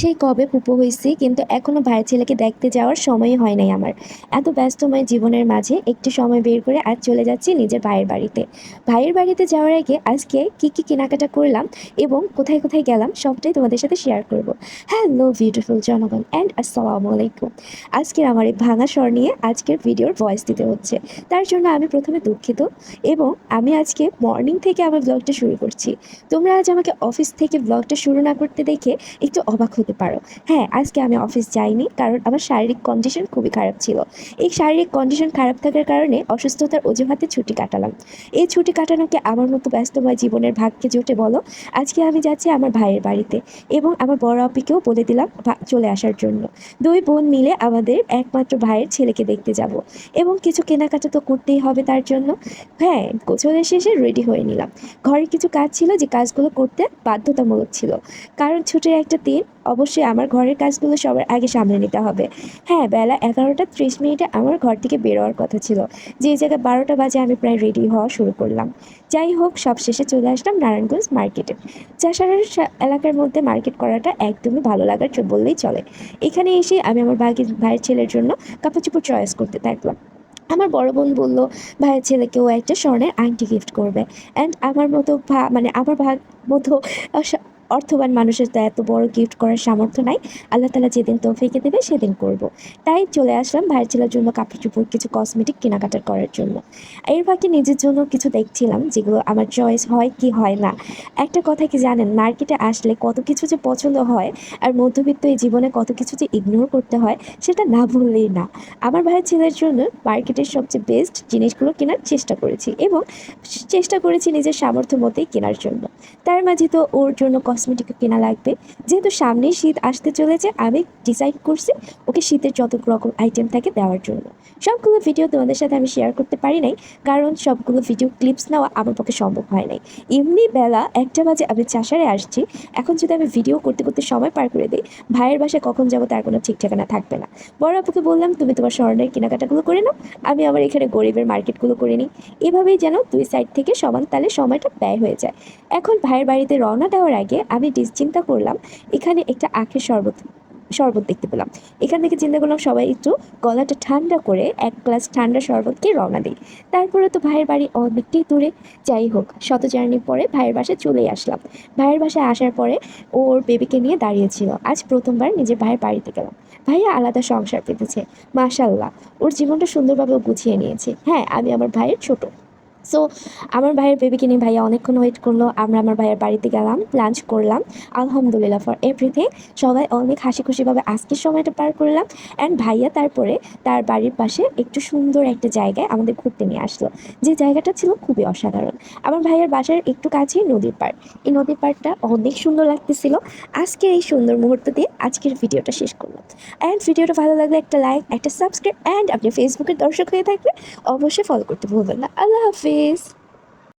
সেই কবে পুপু হয়েছি, কিন্তু এখনও ভাইয়ের ছেলেকে দেখতে যাওয়ার সময়ই হয় নাই আমার। এত ব্যস্তময় জীবনের মাঝে একটু সময় বের করে আজ চলে যাচ্ছি নিজের ভাইয়ের বাড়িতে। ভাইয়ের বাড়িতে যাওয়ার আগে আজকে কি কি কেনাকাটা করলাম এবং কোথায় কোথায় গেলাম সবটাই তোমাদের সাথে শেয়ার করব। হ্যালো বিউটিফুল জনগণ অ্যান্ড আসসালামু আলাইকুম। আজকের আমার এই ভাঙা স্বর নিয়ে আজকের ভিডিওর ভয়েস দিতে হচ্ছে। তার জন্য আমি প্রথমে দুঃখিত এবং আমি আজকে মর্নিং থেকে আমার ব্লগটা শুরু করছি। তোমরা আজ আমাকে অফিস থেকে ব্লগটা শুরু না করতে দেখে একটু অবাক হতে পারো। হ্যাঁ আজকে আমি অফিস যাইনি কারণ আমার শারীরিক কন্ডিশন খুবই খারাপ ছিল। এই শারীরিক কন্ডিশন খারাপ থাকার কারণে অসুস্থতার অজুহাতে ছুটি কাটালাম। এই ছুটি কাটানোকে আমার মতো ব্যস্তময় জীবনের ভাগকে জোটে বলো, আজকে আমি যাচ্ছি আমার ভাইয়ের বাড়িতে এবং আমার বড় আপিকেও বলে দিলাম চলে আসার জন্য। দুই বোন মিলে আমাদের একমাত্র ভাইয়ের ছেলেকে দেখতে যাব এবং কিছু কেনাকাটা তো করতেই হবে তার জন্য। হ্যাঁ গোছলের শেষে রেডি হয়ে নিলাম। ঘরে কিছু কাজ ছিল যে কাজগুলো করতে বাধ্যতামূলক ছিল। কারণ ছুটির একটা দিন অবশ্যই আমার ঘরের কাজগুলো সবার আগে সামলে নিতে হবে। হ্যাঁ বেলা এগারোটা ত্রিশ মিনিটে আমার ঘর থেকে বেরোয়ার কথা ছিল। যে জায়গায় বারোটা বাজে আমি প্রায় রেডি হওয়া শুরু করলাম। যাই হোক, সব শেষে চলে আসলাম নারায়ণগঞ্জ মার্কেটে। চাষারের এলাকার মধ্যে মার্কেট করাটা একদমই ভালো লাগার বললেই চলে। এখানে এসে আমি আমার ভাগের ভাইয়ের ছেলের জন্য কাপড় চয়েস করতে থাকলাম। আমার বড় বোন বলল, ভাইয়ের ছেলেকেও একটা স্বর্ণের আংটি গিফট করবে। অ্যান্ড আমার মতো ভা মানে আমার ভাগ মতো অর্থবান মানুষের তো এত বড় গিফট করার সামর্থ্য নাই। আল্লাহ তালা যেদিন তৌফিকে দেবে, সেদিন করব। তাই চলে আসলাম ভাইয়ের ছেলের জন্য কাপড় চোপড়, কিছু কসমেটিক কেনাকাটা করার জন্য। এর ফাঁকে নিজের জন্য কিছু দেখছিলাম, যেগুলো আমার চয়েস হয় কি হয় না। একটা কথা কি জানেন, মার্কেটে আসলে কত কিছু যে পছন্দ হয় আর মধ্যবিত্ত এই জীবনে কত কিছু যে ইগনোর করতে হয়, সেটা না বললেই না। আমার ভাইয়ের ছেলের জন্য মার্কেটের সবচেয়ে বেস্ট জিনিসগুলো কেনার চেষ্টা করেছি এবং চেষ্টা করেছি নিজের সামর্থ্য মতোই কেনার জন্য। তার মাঝে তো ওর জন্য কসমেটিকও কেনা লাগবে। যেহেতু সামনেই শীত আসতে চলেছে, আমি ডিসাইড করছি ওকে শীতের যত রকম আইটেম থাকে দেওয়ার জন্য। সবগুলো ভিডিও তোমাদের সাথে আমি শেয়ার করতে পারি নাই, কারণ সবগুলো ভিডিও ক্লিপস নেওয়া আমার পক্ষে সম্ভব হয় নাই। এমনি বেলা একটা বাজে আমি চাষারে আসছি, এখন যদি আমি ভিডিও করতে করতে সময় পার করে দিই, ভাইয়ের বাসায় কখন যাব তার কোনো ঠিক ঠিকানা থাকবে না। বড় আপুকে বললাম, তুমি তোমার স্বর্ণের কেনাকাটাগুলো করে নাও, আমি আমার এখানে গরিবের মার্কেটগুলো করে নিই। এভাবেই যেন দুই সাইড থেকে সমান তালে সময়টা ব্যয় হয়ে যায়। এখন ভাইয়ের বাড়িতে রওনা দেওয়ার আগে আমি চিন্তা করলাম এখানে একটা আখের শরবত শরবত দেখতে পেলাম। এখান থেকে চিন্তা করলাম সবাই একটু গলাটা ঠান্ডা করে এক গ্লাস ঠান্ডা শরবতকে রওনা দিই। তারপরে তো ভাইয়ের বাড়ি অনেকটাই দূরে। যাই হোক, শত জার্নি পরে ভাইয়ের বাসায় চলেই আসলাম। ভাইয়ের বাসায় আসার পরে ওর বেবিকে নিয়ে দাঁড়িয়েছিল। আজ প্রথমবার নিজের ভাইয়ের বাড়িতে গেলাম। ভাইয়া আলাদা সংসার পেতেছে। মাশাল্লাহ ওর জীবনটা সুন্দরভাবে গুছিয়ে নিয়েছে। হ্যাঁ আমি আমার ভাইয়ের ছোট। সো আমার ভাইয়ের বেবিকে নিয়ে ভাইয়া অনেকক্ষণ ওয়েট করল। আমরা আমার ভাইয়ের বাড়িতে গেলাম লাঞ্চ করলাম। আলহামদুলিল্লাহ ফর এভরিথিং সবাই অনেক হাসি খুশিভাবে আজকের সময়টা পার করলাম। অ্যান্ড ভাইয়া তারপরে তার বাড়ির পাশে একটু সুন্দর একটা জায়গায় আমাদের ঘুরতে নিয়ে আসলো। যে জায়গাটা ছিল খুবই অসাধারণ। আমার ভাইয়ের বাসার একটু কাছেই নদীর পাড়। এই নদীর পাড়টা অনেক সুন্দর লাগতেছিল। আজকে এই সুন্দর মুহূর্ত দিয়ে আজকের ভিডিওটা শেষ করলাম। অ্যান্ড ভিডিওটা ভালো লাগলে একটা লাইক একটা সাবস্ক্রাইব অ্যান্ড আপনি ফেসবুকের দর্শক হয়ে থাকলে অবশ্যই ফলো করতে ভুলবেন না। আল্লাহ হাফিজ